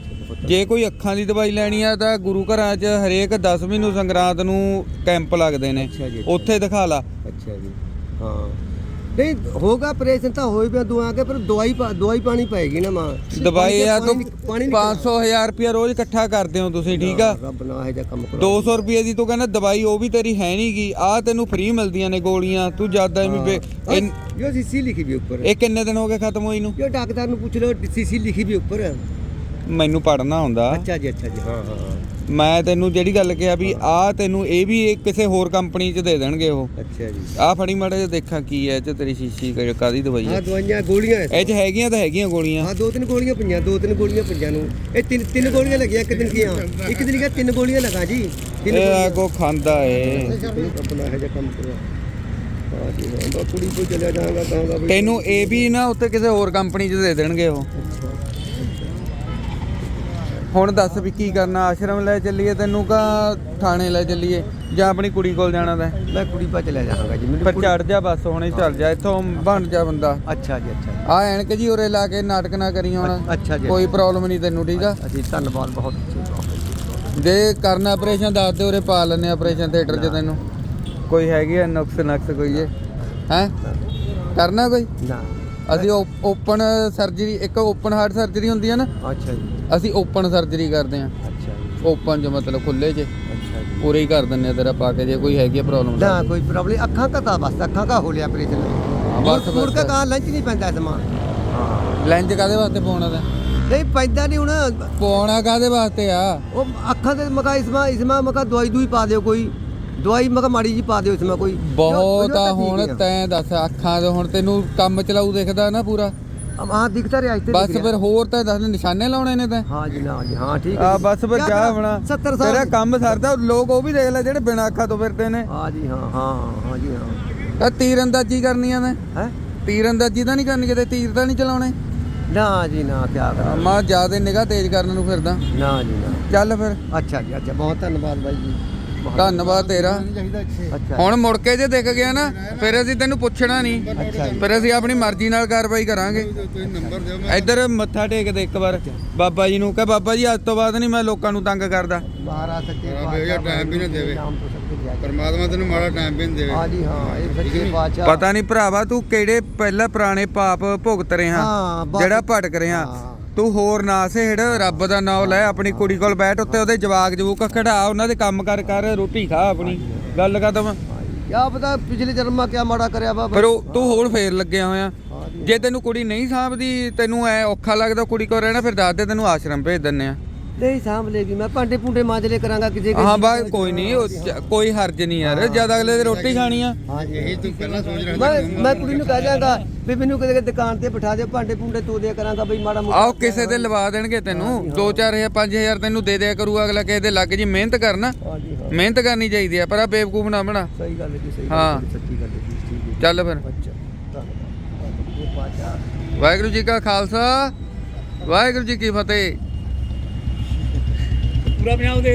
ਜੇ ਕੋਈ ਅੱਖਾਂ ਦੀ ਦਵਾਈ ਲੈਣੀ ਆ ਤਾਂ ਗੁਰੂ ਘਰਾਂ 'ਚ ਹਰੇਕ 10ਵੀਂ ਨੂੰ ਸੰਗਰਾਂਦ ਨੂੰ ਕੈਂਪ ਲੱਗਦੇ ਨੇ। ਜੀ। ਉੱਥੇ ਦਿਖਾ ਲਾ। ਅੱਛਾ ਜੀ ਹਾਂ। ਨਹੀਂ ਹੋਗਾ ਆਪਰੇਸ਼ਨ ਤਾਂ ਹੋਈ ਪਿਆ ਦੁਆ ਕੇ ਪਰ ਦਵਾਈ ਦਵਾਈ ਪਾਣੀ ਪਏਗੀ ਨਾ ਮਾਂ। ਦਵਾਈ ਆ ਤੋਂ ਪਾਣੀ 500000 ਰੁਪਇਆ ਰੋਜ਼ ਇਕੱਠਾ ਕਰਦੇ ਹੋ ਤੁਸੀਂ ਠੀਕ ਆ? ਰੱਬ ਨਾ ਇਹ ਜਿਹਾ ਕੰਮ ਕਰਾ। 200 ਰੁਪਏ ਦੀ ਤੂੰ ਕਹਿੰਦਾ ਦਵਾਈ ਉਹ ਵੀ ਤੇਰੀ ਹੈ ਨਹੀਂਗੀ ਆ ਤੈਨੂੰ ਫ੍ਰੀ ਮਿਲਦੀਆਂ ਨੇ ਗੋਲੀਆਂ ਤੂੰ ਜ਼ਿਆਦਾ ਐਵੇਂ ਬੇ- ਇਹ- ਜੋ ਸੀਸੀ ਲਿਖੀ ਵੀ ਉੱਪਰ। ਇਹ ਕਿੰਨੇ ਦਿਨ ਹੋ ਗਏ ਖਤਮ ਹੋਈ ਨੂੰ? ਜੋ ਡਾਕਟਰ ਨੂੰ ਪੁੱਛ ਲਓ ਸੀਸੀ ਲਿਖੀ ਵੀ ਉੱਪਰ। ਮੈਨੂੰ ਪੜਨਾ ਹੁੰਦਾ ਜੀ ਅੱਛਾ ਜੀ ਹਾਂ ਹਾਂ। ਮੈਂ ਤੈਨੂੰ ਜਿਹੜੀ ਗੱਲ ਕਿਹਾ ਵੀ ਆ ਤੈਨੂੰ ਇਹ ਵੀ ਇਹ ਕਿਸੇ ਹੋਰ ਕੰਪਨੀ 'ਚ ਦੇ ਦੇਣਗੇ ਉਹ। ਅੱਛਾ ਜੀ। ਆ ਫੜੀ ਮਾੜਾ ਜਿਹਾ ਦੇਖਾਂ ਕੀ ਹੈ ਇਹ ਤੇਰੀ ਸ਼ੀਸ਼ੀ ਕਾ- ਕਾਹਦੀ ਦਵਾਈ ਆ ਦਵਾਈਆਂ ਗੋਲੀਆਂ ਇਹ 'ਚ ਹੈਗੀਆਂ ਤਾਂ ਹੈਗੀਆਂ ਗੋਲੀਆਂ। ਆ ਦੋ ਤਿੰਨ ਗੋਲੀਆਂ ਪਈਆਂ ਦੋ ਤਿੰਨ ਗੋਲੀਆਂ ਪਈਆਂ ਨੂੰ। ਇਹ ਤਿੰਨ ਤਿੰਨ ਗੋਲੀਆਂ ਲੱਗੀਆਂ ਇੱਕ ਦਿਨ ਕੀਆਂ। ਇੱਕ ਦਿਨ ਕੀਆਂ ਤਿੰਨ ਗੋਲੀਆਂ ਲਗਾ ਜੀ। ਇਹ ਆ ਕੋ ਖਾਂਦਾ ਏ। ਆਪਣਾ ਇਹ ਜਿਹਾ ਕੰਮ ਕਰਿਆ। ਆ ਜੀ ਹਾਂ ਬਾ ਕੁੜੀ ਕੋ ਚਲਿਆ ਜਾਵਾਂਗਾ ਕਹਾਂਗਾ ਤੈਨੂੰ ਇਹ ਵੀ ਨਾ ਉੱਤੇ ਕਿਸੇ ਹੋਰ ਕੰਪਨੀ 'ਚ ਦੇ ਦੇਣਗੇ ਉਹ। ਹੁਣ ਦੱਸ ਵੀ ਕੀ ਕਰਨਾ ਆਸ਼ਰਮ ਲੈ ਚੱਲੀਏ ਤੈਨੂੰ ਕਾ ਥਾਣੇ ਲੈ ਚੱਲੀਏ ਜਾਂ ਆਪਣੀ ਕੁੜੀ ਕੋਲ ਜਾਣਾ ਤੈ? ਮੈਂ ਕੁੜੀ ਪਾ ਚਲਿਆ ਜਾਵਾਂਗਾ ਜੀ ਪਰ ਮੈਨੂੰ ਜਾ ਬਸ ਹੁਣੇ ਚੱਲ ਜਾ ਇੱਥੋਂ ਬਣ ਜਾ ਬੰਦਾ। ਅੱਛਾ ਜੀ ਅੱਛਾ ਆ ਐਨਕ ਜੀ ਉਰੇ ਲਾ ਕੇ ਨਾਟਕ ਨਾ ਕਰੀ ਹੁਣ। ਕੋਈ ਪ੍ਰੋਬਲਮ ਨਹੀਂ ਤੈਨੂੰ ਠੀਕ ਆ? ਅਸੀਂ ਧੰਨਵਾਦ ਬਹੁਤ ਜੇ। ਕਰਨਾ ਆਪਰੇਸ਼ਨ ਦੱਸ ਦੇ ਉਰੇ ਪਾ ਲੈਣੇ ਆਪਰੇਸ਼ਨ ਥੀਏਟਰ 'ਚ ਤੈਨੂੰ। ਕੋਈ ਹੈਗੀ ਆ ਨੁਕਸ ਨਕਸ ਕੋਈ ਹੈ ਹੈ? ਕਰਨਾ ਕੋਈ? ਨਾ। ਅਸੀਂ ਓਪਨ ਸਰਜਰੀ ਇੱਕ ਓਪਨ ਹਾਰਟ ਸਰਜਰੀ ਹੁੰਦੀ ਆ ਨਾ? ਅੱਛਾ ਜੀ। ਅਸੀਂ ਓਪਨ ਸਰਜਰੀ ਕਰਦੇ ਆ ਅੱਛਾ ਜੀ। ਓਪਨ ਚ ਮਤਲਬ ਖੁੱਲੇ ਜੇ ਅੱਛਾ ਪੂਰੇ ਹੀ ਕਰ ਦਿੰਨੇ ਆ ਤੇਰਾ ਪਾ ਕੇ ਜੇ ਕੋਈ ਹੈਗੀ ਪ੍ਰੋਬਲਮ ਨਾ ਕੋਈ ਪ੍ਰੋਬਲਮ ਅੱਖਾਂ ਦਾ ਤਾਂ ਬਸ ਅੱਖਾਂ ਦਾ ਹੋ ਲਿਆ ਆਪਰੇਸ਼ਨ ਬਸ ਮੁੜ ਕੇ ਕਾ ਲੰਚ ਨਹੀਂ ਪੈਂਦਾ ਸਮਾਂ ਲੈਂਜ ਕਾਦੇ ਵਾਸਤੇ ਪਾਉਣਾ ਤਾਂ? ਨਹੀਂ ਪੈਂਦਾ ਨਹੀਂ ਹੁਣ। ਪਾਉਣਾ ਕਾਦੇ ਵਾਸਤੇ ਆ? ਉਹ ਅੱਖਾਂ ਦੇ ਮਕਾ ਇਸਮਾ ਇਸਮਾ ਮਕਾ ਦਵਾਈ ਦੂਈ ਪਾ ਦਿਓ ਕੋਈ। ਦਵਾਈ ਮਕਾ ਮਾੜੀ ਜੀ ਪਾ ਦਿਓ ਇਸਮਾ ਕੋਈ। ਬਹੁਤ ਆ ਹੁਣ ਤੈਂ ਦੱਸ ਅੱਖਾਂ ਦੇ ਹੁਣ ਤੈਨੂੰ ਕੰਮ ਚਲਾਉ ਦਿਖਦਾ ਨਾ ਪੂਰਾ। ਬਸ ਫਿਰ ਹੋਰ ਤਾਂ ਦੱਸ ਨਿਸ਼ਾਨੇ ਲਾਉਣੇ ਨੇ ਤਾਂ। ਹਾਂ ਬਸ ਫਿਰ ਜਾ ਹੋਣਾ ਤੇਰਾ ਕੰਮ ਸਰਦਾ ਲੋਕ ਉਹ ਵੀ ਦੇਖ ਲੈ ਜਿਹੜੇ ਬਿਨਾਂ ਅੱਖਾਂ ਤੋਂ ਫਿਰਦੇ ਨੇ। ਹਾਂ ਜੀ ਹਾਂ ਹਾਂ ਹਾਂ ਜੀ ਹਾਂ। ਤੀਰ ਅੰਦਾਜ਼ੀ ਕਰਨੀ ਆ ਮੈਂ ਹੈ? ਤੀਰ ਅੰਦਾਜ਼ੀ ਦਾ ਨਹੀਂ ਕਰਨੀ ਤੀਰ ਤਾਂ ਨਹੀਂ ਚਲਾਉਣੇ। ਨਾ ਜੀ ਨਾ ਕਿਆ ਕਰਾਂ। ਮੈਂ ਜ਼ਿਆਦਾ ਨਿਗਾਹ ਤੇਜ਼ ਕਰਨ ਨੂੰ ਫਿਰਦਾ। ਨਾ ਜੀ ਨਾ। ਚੱਲ ਫਿਰ। ਅੱਛਾ ਜੀ ਅੱਛਾ ਬਹੁਤ ਧੰਨਵਾਦ ਬਾਈ ਜੀ। ਧੰਨਵਾਦ ਤੇਰਾ। ਹੁਣ ਮੁੜ ਕੇ ਜੇ ਦਿਖ ਗਿਆ ਨਾ ਫਿਰ ਅਸੀਂ ਤੈਨੂੰ ਪੁੱਛਣਾ ਨਹੀਂ। ਫਿਰ ਅਸੀਂ ਆਪਣੀ ਮਰਜ਼ੀ ਨਾਲ ਕਾਰਵਾਈ ਕਰਾਂਗੇ। ਇੱਧਰ ਮੱਥਾ ਟੇਕ ਦੇ ਇੱਕ ਵਾਰ। ਬਾਬਾ ਜੀ ਨੂੰ ਕਹ ਬਾਬਾ ਜੀ ਅੱਜ ਤੋਂ ਬਾਅਦ ਨਹੀਂ ਮੈਂ ਲੋਕਾਂ ਨੂੰ ਤੰਗ ਕਰਦਾ। ਪਤਾ ਨਹੀਂ ਭਰਾਵਾ ਤੂੰ ਕਿਹੜੇ ਪਹਿਲਾ ਪੁਰਾਣੇ ਪਾਪ ਭੁਗਤ ਰਿਹਾ ਜਿਹੜਾ ਭਟਕ ਰਿਹਾ। ਤੂੰ ਹੋਰ ਨਾ ਸਿਹੜ ਰੱਬ ਦਾ ਨਾਮ ਲੈ ਆਪਣੀ ਕੁੜੀ ਕੋਲ ਬੈਠ ਉੱਤੇ ਉਹਦੇ ਜਵਾਗ ਜਵੂਕ ਖੜਾ ਉਹਨਾਂ ਦੇ ਕੰਮ ਕਰ ਕਰ ਰੋਟੀ ਖਾ ਆਪਣੀ। ਗੱਲ ਕਦਮ ਕਿਆ ਪਤਾ ਪਿਛਲੇ ਜਨਮਾਂ ਕਿਆ ਮਾੜਾ ਕਰਿਆ ਵਾ ਪਰ ਉਹ ਤੂੰ ਹੁਣ ਫੇਰ ਲੱਗਿਆ ਹੋਇਆ। ਜੇ ਤੈਨੂੰ ਕੁੜੀ ਨਹੀਂ ਸਾਂਭਦੀ ਤੈਨੂੰ ਐ ਔਖਾ ਲੱਗਦਾ ਕੁੜੀ ਕੋਲ ਰਹਿਣਾ ਫਿਰ ਦੱਸ ਦੇ ਤੈਨੂੰ ਆਸ਼ਰਮ ਭੇਜ ਦਿੰਨੇ ਆ ਨਹੀਂ ਸਾਂਭ ਲੇਗੀ ਮੈਂ ਭਾਂਡੇ ਪੁੰਡੇ ਮਾਜਲੇ ਕਰਾਂਗਾ ਕਿਸੇ ਹਾਂ ਬਾ ਕੋਈ ਨਹੀਂ ਕੋਈ ਹਰਜ ਨਹੀਂ ਯਾਰ ਜਦ ਅਗਲੇ ਦੇ ਰੋਟੀ ਖਾਣੀ ਆ। ਹਾਂ ਇਹੀ ਤੂੰ ਪਹਿਲਾਂ ਸੋਚ ਰਿਹਾ ਮੈਂ ਕੁੜੀ ਨੂੰ ਕਹਿ ਜਾਗਾ ਵੀ ਮੈਨੂੰ ਕਿਤੇ ਦੁਕਾਨ ਤੇ ਬਿਠਾ ਦਿਓ ਭਾਂਡੇ ਭੁੰਡੇ ਤੋ ਦਿਆ ਕਰਾਂਗਾ ਬਈ ਮਾੜਾ ਮੋਟਾ ਆਓ ਕਿਸੇ ਤੇ ਲਵਾ ਦੇਣਗੇ ਤੈਨੂੰ। 2-4000 5000 ਤੈਨੂੰ ਦੇ ਦਿਆ ਕਰੂ ਅਗਲਾ ਕਿਸੇ ਦੇ ਲੱਗ ਜੀ ਮਿਹਨਤ ਕਰਨਾ ਮਿਹਨਤ ਕਰਨੀ ਚਾਹੀਦੀ ਆ ਪਰ ਆ ਬੇਵਕੂਫ ਨਾ ਬਣਾ। ਸਹੀ ਗੱਲ ਹੈ ਜੀ ਸਹੀ ਹਾਂ। ਗੱਲ ਹੈ ਸੱਚੀ ਗੱਲ ਹੈ ਜੀ ਠੀਕ ਹੈ ਚੱਲ ਫਿਰ। ਅੱਛਾ ਧੰਨਵਾਦ। ਵਾਹਿਗੁਰੂ ਜੀ ਕਾ ਖਾਲਸਾ ਵਾਹਿਗੁਰੂ ਜੀ ਕੀ ਫਤਿਹ। ਪੂਰਾ ਪੰਜਾਬ ਦੇ